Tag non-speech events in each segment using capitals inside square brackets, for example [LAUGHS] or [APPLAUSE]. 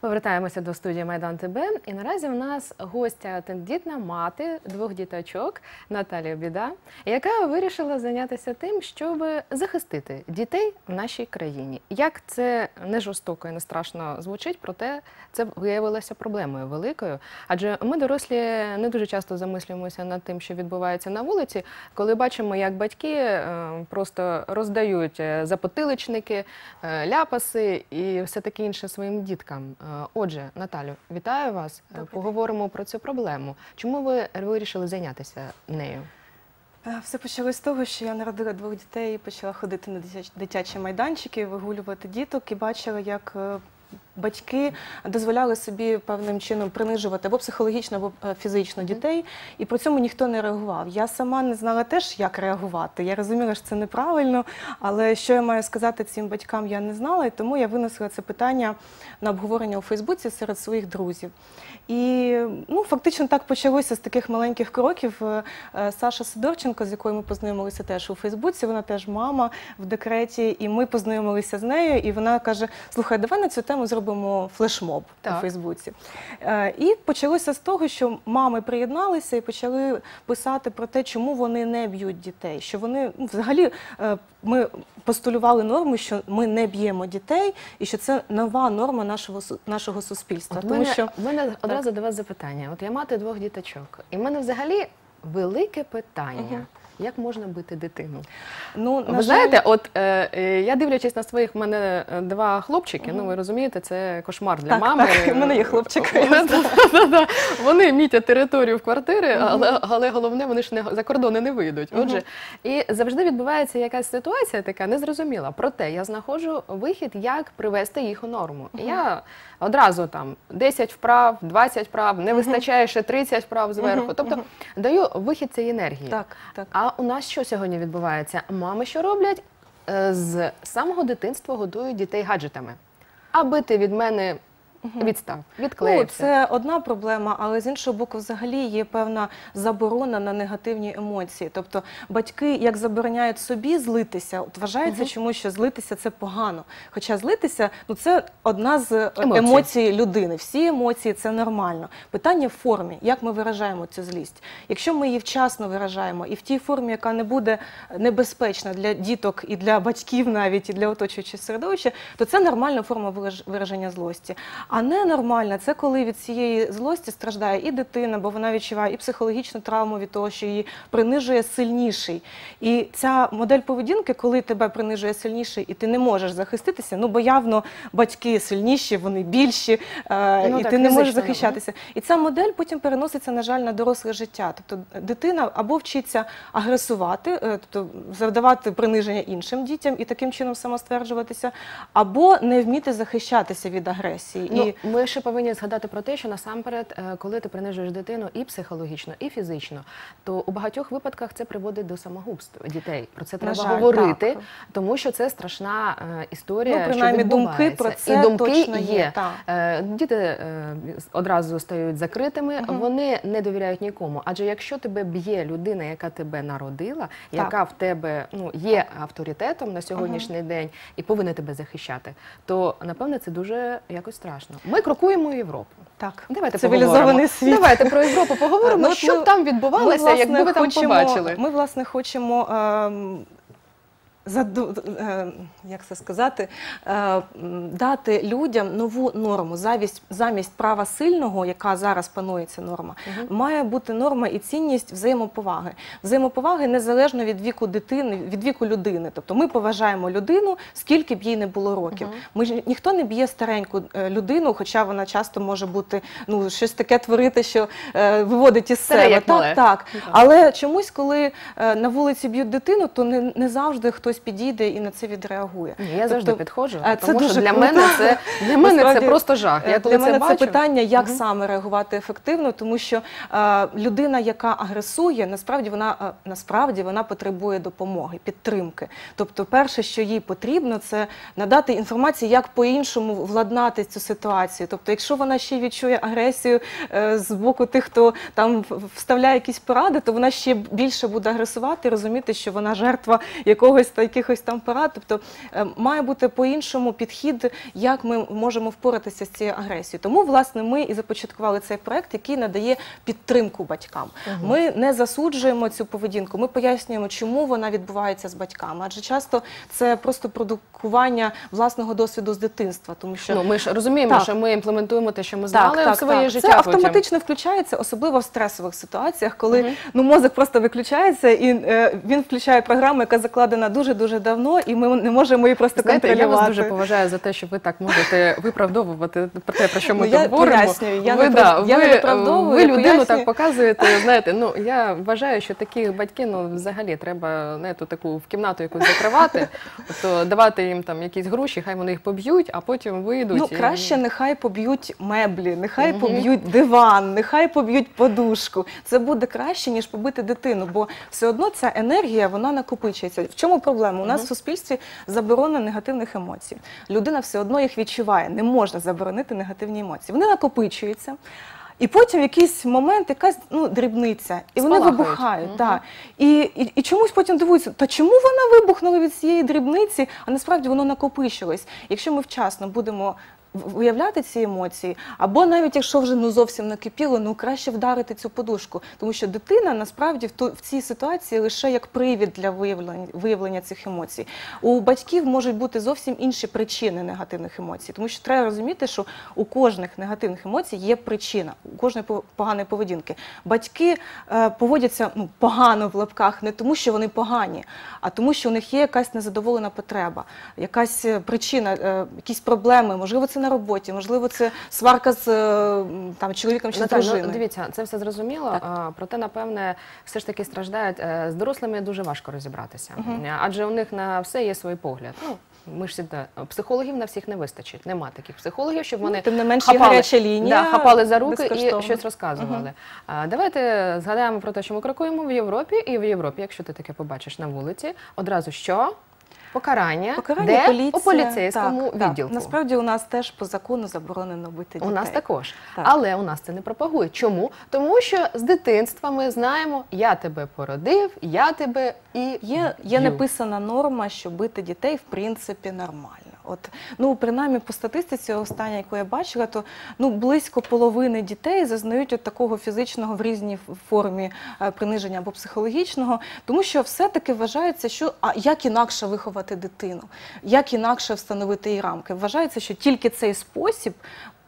Повертаємося до студії Майдан ТБ. І наразі в нас гостя тендітна мати двох діточок Наталія Біда, яка вирішила зайнятися тим, щоб захистити дітей в нашій країні. Як це не жорстоко і не страшно звучить, проте це виявилося проблемою великою. Адже ми, дорослі, не дуже часто замислюємося над тим, що відбувається на вулиці, коли бачимо, як батьки е, просто роздають е, запотиличники, е, ляпаси і все таке інше своїм діткам. Е, Отже, Наталю, вітаю вас. Е, Добрий Поговоримо про цю проблему. Чому ви вирішили зайнятися нею? Е, Все почалось з того, що я народила двох дітей і почала ходити на дитяч- дитячі майданчики, вигулювати діток і бачила, як батьки дозволяли собі певним чином принижувати або психологічно, або е, фізично дітей, і при цьому ніхто не реагував. Я сама не знала теж, як реагувати. Я розуміла, що це неправильно, але що я маю сказати цим батькам, я не знала, і тому я винесла це питання на обговорення у Фейсбуці серед своїх друзів. І ну, фактично так почалося з таких маленьких кроків. Е, е, Саша Сидорченко, з якою ми познайомилися теж у Фейсбуці, вона теж мама в декреті, і ми познайомилися з нею. І вона каже: Слухай, давай на цю тему зробимо флешмоб Так. у Фейсбуці. Е, І почалося з того, що мами приєдналися і почали писати про те, чому вони не б'ють дітей. Що вони ну, взагалі е, ми постулювали норму, що ми не б'ємо дітей, і що це нова норма нашого нашого суспільства. От Тому мене, що в мене одразу до вас запитання. От я мати двох діточок, і в мене взагалі велике питання. Мгм. Як можна бити дитину? ну ви жаль, знаєте, от е, е, я дивлячись на своїх, в мене е, два хлопчики. Ну ви розумієте, це кошмар для Так, мами. так, в мене є хлопчик. [LAUGHS] Да-да-да. Вони мітять територію в квартири, але, але головне, вони ж не за кордони не вийдуть. Отже, і завжди відбувається якась ситуація така незрозуміла. Проте я знаходжу вихід, як привести їх у норму. Я одразу там 10 вправ, 20 вправ, не вистачає ще 30 вправ зверху. Тобто даю вихід цієї енергії. Так, так. А у нас що сьогодні відбувається? Мами що роблять? Е, З самого дитинства годують дітей гаджетами. Аби ти від мене відстав, Ну, це одна проблема, але з іншого боку, взагалі є певна заборона на негативні емоції. Тобто батьки як забороняють собі злитися, от вважається чомусь, що злитися це погано. Хоча злитися ну це одна з е, Емоцій. емоцій людини. Всі емоції це нормально. Питання в формі, як ми виражаємо цю злість. Якщо ми її вчасно виражаємо і в тій формі, яка не буде небезпечна для діток і для батьків, навіть і для оточуючого середовища, то це нормальна форма вираження злості. А ненормальна це коли від цієї злості страждає і дитина, бо вона відчуває і психологічну травму від того, що її принижує сильніший. І ця модель поведінки, коли тебе принижує сильніший, і ти не можеш захиститися, ну бо явно батьки сильніші, вони більші, е, Ну і так, ти не можеш захищатися. І ця модель потім переноситься, на жаль, на доросле життя. Тобто дитина або вчиться агресувати, е, тобто завдавати приниження іншим дітям і таким чином самостверджуватися, або не вміти захищатися від агресії. Ну, і ми ще повинні згадати про те, що насамперед, е, коли ти принижуєш дитину і психологічно, і фізично, то у багатьох випадках це приводить до самогубств дітей. Про це треба жаль, говорити, так. тому що це страшна е, історія. Ну, принаймні, що думки про це і думки точно є. так. Е, Діти одразу стають закритими, вони не довіряють нікому. Адже якщо тебе б'є людина, яка тебе народила, яка в тебе ну є авторитетом на сьогоднішній день і повинна тебе захищати, то напевне це дуже якось страшно. Ми крокуємо Європу. так, Давайте цивілізований поговоримо. світ. Давайте про Європу поговоримо. [LAUGHS] Ну, от що ми- б там відбувалося, власне, якби ви там хочемо, побачили. Ми, власне, хочемо. ем, заду- е, як це сказати, е, дати людям нову норму. Замість, замість права сильного, яка зараз панує ця норма, має бути норма і цінність взаємоповаги. Взаємоповаги незалежно від віку дитини, від віку людини. Тобто ми поважаємо людину, скільки б їй не було років. Ми ж ніхто не б'є стареньку е, людину, хоча вона часто може бути ну щось таке творити, що е, виводить із себе. мале. Так, так. Але чомусь, коли е, на вулиці б'ють дитину, то не, не завжди хтось підійде і на це відреагує. Я завжди Тобто, підходжу, е, це тому що для круто. мене це [LAUGHS] для мене це просто жах. Я Е, коли Для мене це це питання, як саме реагувати ефективно, тому що е, людина, яка агресує, насправді вона е, насправді вона потребує допомоги, підтримки. Тобто, перше, що їй потрібно, це надати інформацію, як по-іншому владнати цю ситуацію. Тобто, якщо вона ще відчує агресію е, з боку тих, хто там вставляє якісь поради, то вона ще більше буде агресувати, і розуміти, що вона жертва якогось та якихось там порад. Тобто е, має бути по-іншому підхід, як ми можемо впоратися з цією агресією. Тому, власне, ми і започаткували цей проект, який надає підтримку батькам. Ми не засуджуємо цю поведінку, ми пояснюємо, чому вона відбувається з батьками. Адже часто це просто продукування власного досвіду з дитинства, тому що Ну, ми ж розуміємо, Так. що ми імплементуємо те, що ми знали в своє життя. Це потім. автоматично включається, особливо в стресових ситуаціях, коли ну мозок просто виключається і е, він включає програму, яка закладена дуже дуже давно, і ми не можемо її просто Знаєте, я вас дуже поважаю за те, що ви так можете виправдовувати про те, про що ми Ну, я тут говоримо. пояснюю, я ви, не да, я не ви, виправдовую, ви людину пояснюю. так показуєте. Знаєте, ну я вважаю, що такі батьки, ну взагалі треба не ту таку в кімнату якусь закривати, [LAUGHS] тобто давати їм там якісь гроші, хай вони їх поб'ють, а потім вийдуть. Ну, і- краще нехай поб'ють меблі, нехай Мгм. поб'ють диван, нехай поб'ють подушку. Це буде краще, ніж побити дитину, бо все одно ця енергія вона накопичується. В чому проблема? У нас в суспільстві заборона негативних емоцій. Людина все одно їх відчуває. Не можна заборонити негативні емоції. Вони накопичуються. І потім в якийсь момент якась ну, дрібниця, і вони вибухають. Угу. Так. І, і, і чомусь потім дивуються, та чому вона вибухнула від цієї дрібниці, а насправді воно накопичилось. Якщо ми вчасно будемо виявляти ці емоції, або навіть якщо вже ну зовсім накипіло, ну краще вдарити цю подушку, тому що дитина насправді в ту в цій ситуації лише як привід для виявлення виявлення цих емоцій. У батьків можуть бути зовсім інші причини негативних емоцій, тому що треба розуміти, що у кожних негативних емоцій є причина, у кожної поганої поведінки. Батьки е, поводяться ну погано в лапках не тому, що вони погані, а тому, що у них є якась незадоволена потреба, якась е, причина, е, якісь проблеми. Можливо, це на роботі, можливо, це сварка з е, там чоловіком чи з Наталь, ну, дивіться, це все зрозуміло. Так. а, Проте, напевне, все ж таки страждають е, з дорослими дуже важко розібратися, Е, адже у них на все є свій погляд. Ну ми ж всегда- психологів на всіх не вистачить. Нема таких психологів, щоб вони Ну, Тим не менш, є хапали, гаряча лінія. да, хапали за руки безкоштовно. і щось розказували. А, давайте згадаємо про те, що ми крокуємо в Європі, і в Європі, якщо ти таке побачиш на вулиці, одразу що? Покарання, Покарання де поліція, у поліцейському так, так. Насправді у нас теж по закону заборонено бити дітей. У нас також. Так. Але у нас це не пропагує. Чому? Тому що з дитинства ми знаємо, я тебе породив, я тебе і Є, є написана норма, що бити дітей в принципі нормально. От ну принаймні по статистиці, остання, яку я бачила, то ну близько половини дітей зазнають от такого фізичного в різній формі е, приниження або психологічного, тому що все-таки вважається, що а як інакше виховати дитину, як інакше встановити її рамки. Вважається, що тільки цей спосіб.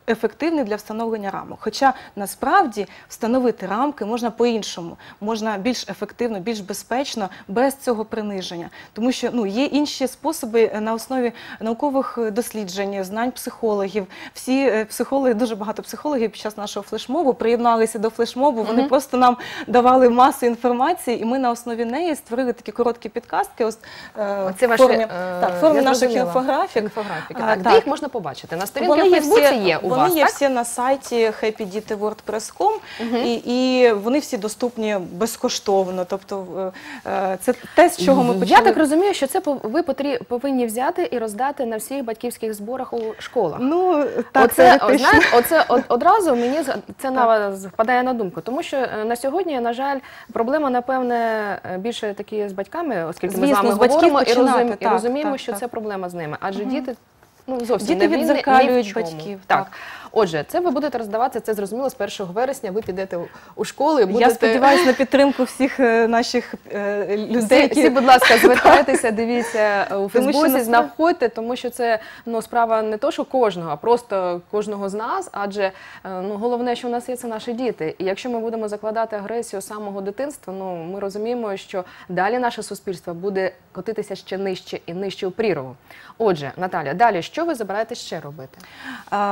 Ефективний для встановлення рамок. Хоча насправді встановити рамки можна по-іншому, можна більш ефективно, більш безпечно, без цього приниження. Тому що ну, є інші способи е, на основі наукових е, досліджень, знань психологів. Всі е, психологи, дуже багато психологів під час нашого флешмобу приєдналися до флешмобу. Вони Мгм. просто нам давали масу інформації, і ми на основі неї створили такі короткі підказки. Ось Це в формі, е, так, в формі наших інфографік. інфографіки. А, Так, де їх можна побачити? На сторінці в є є у вони вас, є так? всі на сайті happydітивordpress.com і, і вони всі доступні безкоштовно. Тобто е, е, це те, з чого ми почали. Я так розумію, що це ви потрі- повинні взяти і роздати на всіх батьківських зборах у школах. Ну, так, оце, теоретично. оце одразу мені це на впадає на думку, тому що е, на сьогодні, на жаль, проблема напевне більше такі з батьками, оскільки ми з вами з говоримо і, починати, розум- і розуміємо, так, що так. це проблема з ними, адже діти. Ну, зовсім Діти не винні- відзеркалюють ні в чому. батьків, Так. так. Отже, це ви будете роздавати, це зрозуміло, з 1 вересня ви підете у- у школи. Будете... Я сподіваюся на підтримку всіх е, наших е, людей, Всі, які всі, будь ласка, звертайтеся, [LAUGHS] дивіться у Фейсбуці, знаходьте, тому що це ну справа не то, що кожного, а просто кожного з нас. Адже е, ну головне, що в нас є, це наші діти. І якщо ми будемо закладати агресію з самого дитинства, ну ми розуміємо, що далі наше суспільство буде котитися ще нижче і нижче у прірву. Отже, Наталя, далі що ви збираєтесь ще робити?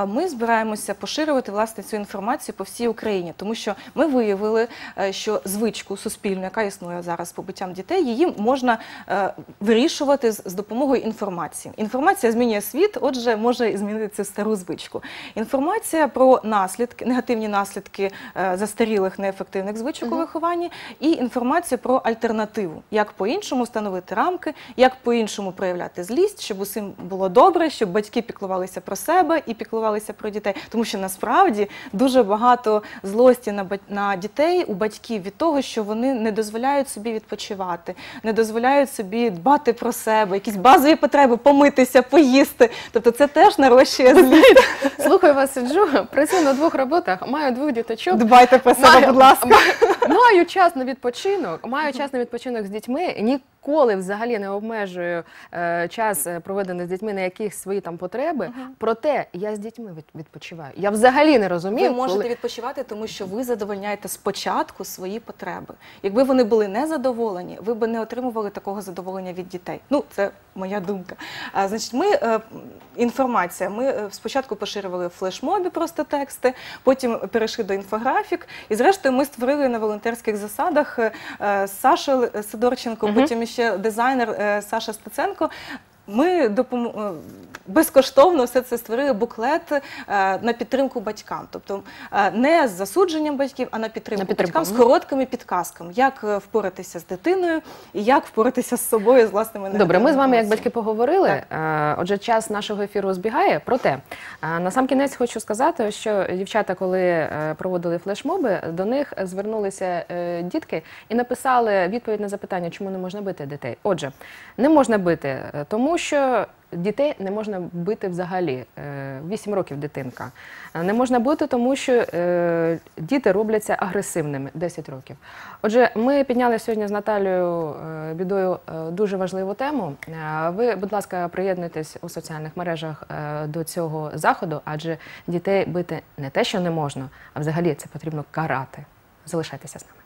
Ми збираємося поширювати власне цю інформацію по всій Україні, тому що ми виявили, е, що звичку суспільну, яка існує зараз з побиттям дітей, її можна е, вирішувати з допомогою інформації. Інформація змінює світ, отже, може і змінити цю стару звичку. Інформація про наслідки, негативні наслідки е, застарілих неефективних звичок у вихованні, і інформація про альтернативу, як по-іншому встановити рамки, як по-іншому проявляти злість, щоб усім було добре, щоб батьки піклувалися про себе і піклувалися про дітей. Тому що насправді дуже багато злості на на дітей у батьків від того, що вони не дозволяють собі відпочивати, не дозволяють собі дбати про себе, якісь базові потреби, помитися, поїсти. Тобто це теж нарощує злість. Слухаю вас, сиджу, працюю на двох роботах, маю двох діточок. Дбайте про себе, Маю- будь ласка. ма- Маю час на відпочинок, маю час на відпочинок з дітьми. Ніколи взагалі не обмежую е, час е, проведений з дітьми на якісь свої там потреби. Проте я з дітьми від- відпочиваю. Я взагалі не розумію, Ви можете коли... відпочивати, тому що ви задовольняєте спочатку свої потреби. Якби вони були незадоволені, ви б не отримували такого задоволення від дітей. Ну, це моя думка. А, значить, ми е, інформація. Ми е, спочатку поширювали флешмобі просто тексти, потім перейшли до інфографік, і зрештою ми створили на волонтерських засадах е, е, Саша Сидорченко, потім ще дизайнер е, Саша Стеценко. Ми допом... е, безкоштовно все це створили буклет е, на підтримку батькам, тобто е, не з засудженням батьків, а на підтримку, На підтримку, батькам з короткими підказками, як впоратися з дитиною і як впоратися з собою з власними Добре, ми з вами як батьки поговорили. Е, Отже, час нашого ефіру збігає. Проте на сам кінець хочу сказати, що дівчата, коли проводили флешмоби, до них звернулися дітки і написали відповідь на запитання, чому не можна бити дітей. Отже, не можна бити, е, що. Дітей не можна бити взагалі. Е, Вісім років дитинка. Е, Не можна бити, тому що е, діти робляться агресивними 10 років. Отже, ми підняли сьогодні з Наталією бідою дуже важливу тему. Ви, будь ласка, приєднуйтесь у соціальних мережах до цього заходу, адже дітей бити не те, що не можна, а взагалі це потрібно карати. Залишайтеся з нами.